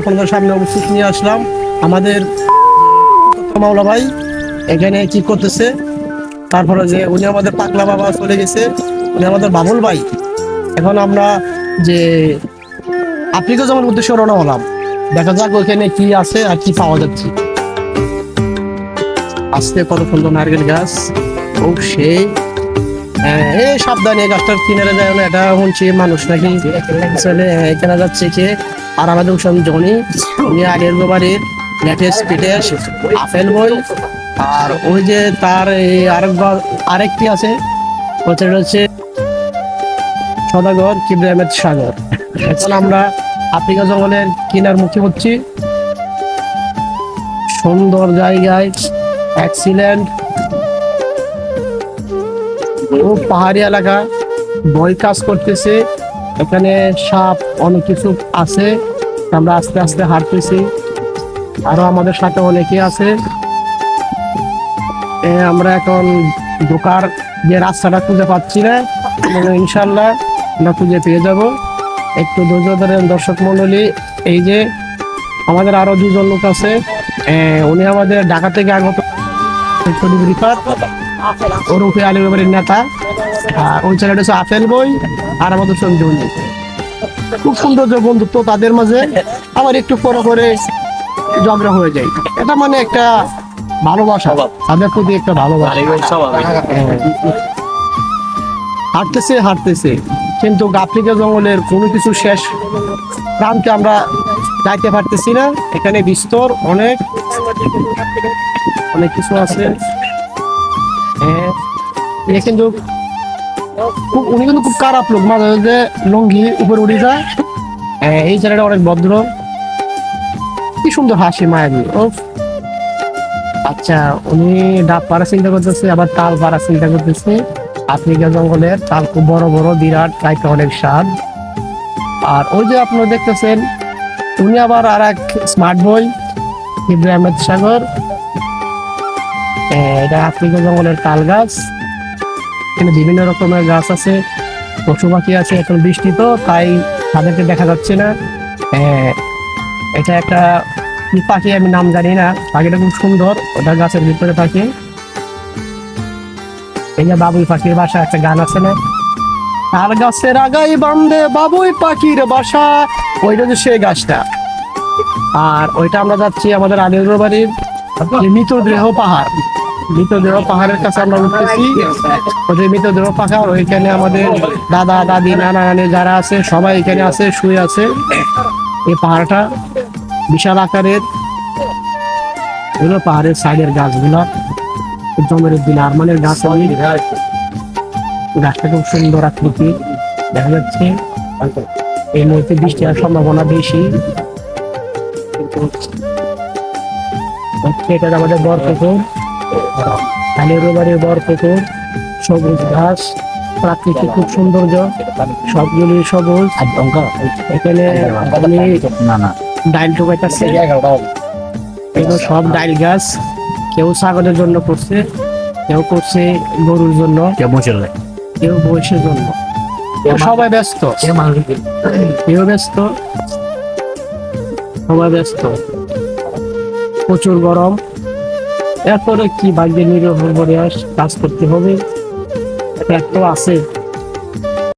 আপনাদের সামনে উপস্থিত নিয়ে আসলাম আমাদের মাওলা ভাই এখানে কি করতেছে? তারপরে যে উনি আমাদের পাকলা বাবা চলে গেছে, উনি আমাদের বাবুল ভাই। এখন আমরা যে আফ্রিকা যেমন উদ্দেশ্যে রওনা হলাম, দেখা যাক ওখানে কি আছে আর কি পাওয়া যাচ্ছে। আজকে কত সুন্দর নারকেল গাছ? ও সেই এই সাবধানে গাছটার কিনারে যায় না এটা শুনছি মানুষ নাকি আসলে এখানে যাচ্ছে কি? আর আমাদের উসান জনি উনি আগের বাড়ির লেটেস্ট পিটেস্ট আপেল বই আর ওই যে তার এই আরেক বা- আরেকটি আছে ওটা হচ্ছে সদাগর কিব্রাহমেদ সাগর। এখন আমরা আফ্রিকা জঙ্গলের কিনার মুখে হচ্ছি। সুন্দর জায়গায় অ্যাক্সিডেন্ট ও পাহাড়ি এলাকা। বই কাজ করতেছে। এখানে সাপ অনেক কিছু আছে। আমরা আস্তে আস্তে হাঁটতেছি। আরও আমাদের সাথে অনেকে আছে। আমরা এখন ঢোকার যে রাস্তাটা খুঁজে পাচ্ছি না কিন্তু ইনশাল্লাহ আমরা খুঁজে পেয়ে যাব। একটু ধৈর্য দর্শক মন্ডলী এই যে আমাদের আরও দুজন লোক আছে। উনি আমাদের ঢাকা থেকে আগত ওরফে আলী বাড়ির নেতা আর ওই ছেলেটা হচ্ছে আপেল বই আর আমাদের সঞ্জনী খুব সুন্দর যে বন্ধুত্ব তাদের মাঝে আবার একটু পরে করে ঝগড়া হয়ে যায়। এটা মানে একটা ভালোবাসা তাদের প্রতি একটা ভালোবাসা। হ্যাঁ। হাঁটতেছে হাঁটতেছে কিন্তু আফ্রিকা জঙ্গলের কোনো কিছু শেষ প্রান্তে আমরা যাইতে পারতেছি না। এখানে বিস্তর অনেক অনেক কিছু আছে। এ কিন্তু খুব উনি কিন্তু খুব খারাপ লোক। মাঝে মাঝে লঙ্গি উপরে উঠে যায়। হ্যাঁ, এই ছেলেটা অনেক ভদ্র। কি সুন্দর হাসি মায়াবী ও আচ্ছা উনি ডাব পাড়া চিন্তা করতেছে আবার তাল পাড়া চিন্তা করতেছে। আফ্রিকা জঙ্গলের? তাল খুব বড় বড় বিরাট গাইতে অনেক স্বাদ। আর ওই যে আপনারা দেখতেছেন উনি আবার আর এক স্মার্ট বই ইব্রাহিম সাগর। এটা আফ্রিকা জঙ্গলের তাল গাছ। এখানে বিভিন্ন রকমের গাছ আছে, পশু পাখি আছে এখন বৃষ্টি তো তাই তাদেরকে দেখা যাচ্ছে না। এটা একটা কি পাখি আমি নাম জানি না, পাখিটা খুব সুন্দর, ওটা গাছের ভিতরে থাকে। এই যে বাবুই পাখির বাসা, একটা গান আছে না? তার গাছের আগাই বান্ধে বাবুই পাখির বাসা, ওইটা যে সেই গাছটা। আর ওইটা আমরা যাচ্ছি আমাদের আলিউর বাড়ির মৃতদেহ পাহাড়। মৃতদেহ পাহাড়ের কাছে আমরা উঠতেছি। ওদের মৃতদেহ পাহাড় ওইখানে আমাদের দাদা, দাদি, নানা, নানি যারা আছে, সবাই এখানে আছে, শুয়ে আছে। এই পাহাড়টা বিশাল আকারের। এগুলো পাহাড়ের সাইডের গাছগুলা। জমের দিন আরমানের গাছ আমি গাছটা খুব সুন্দর আকৃতি। দেখা যাচ্ছে এই মুহূর্তে বৃষ্টি হওয়ার সম্ভাবনা বেশি। এটা আমাদের বর পুকুর। বাড়ির বর পুকুর সবুজ ঘাস প্রাকৃতিক খুব সৌন্দর্য সবগুলি সবুজ। এখানে আমি না না ডাইল ঠোকাইতেছে। এগুলো সব ডাইল গাছ। কেউ ছাগলের জন্য করছে কেউ করছে গরুর জন্য কেমন চলে কেউ বয়সের জন্য। সবাই ব্যস্ত। কেউ ব্যস্ত। সবাই ব্যস্ত। প্রচুর গরম। এরপরে কি বাইরে নিরীহ করে কাজ করতে হবে? এত আছে।